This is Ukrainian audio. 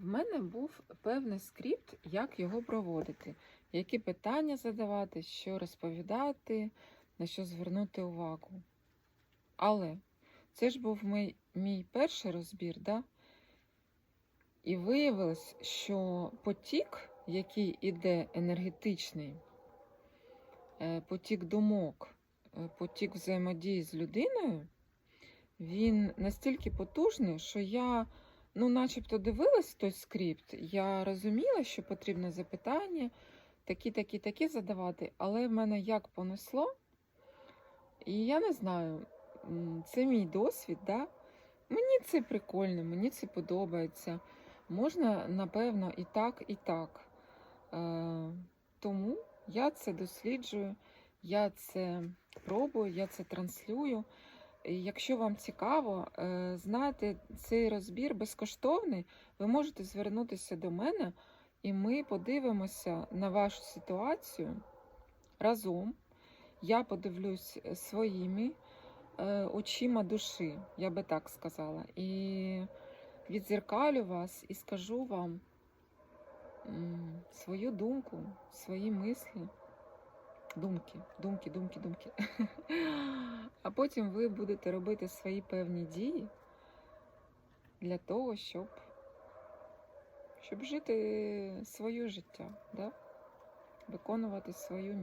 В мене був певний скрипт, як його проводити, які питання задавати, що розповідати, на що звернути увагу. Але це ж був мій, мій перший розбір, да? і виявилось, що потік, який іде енергетичний, е, потік думок, е, потік взаємодії з людиною, він настільки потужний, що я ну, начебто дивилась той скрипт, я розуміла, що потрібно запитання, такі, такі, такі задавати, але в мене як понесло, і я не знаю, це мій досвід, да? мені це прикольно, мені це подобається. Можна, напевно, і так, і так. Е, тому я це досліджую, я це пробую, я це транслюю. Якщо вам цікаво, е, знаєте, цей розбір безкоштовний. Ви можете звернутися до мене, і ми подивимося на вашу ситуацію разом. Я подивлюсь своїми е, очима душі, я би так сказала. І відзеркалю вас і скажу вам свою думку, свої мислі. Думки, думки, думки, думки. А потім ви будете робити свої певні дії для того, щоб, щоб жити своє життя, да? виконувати свою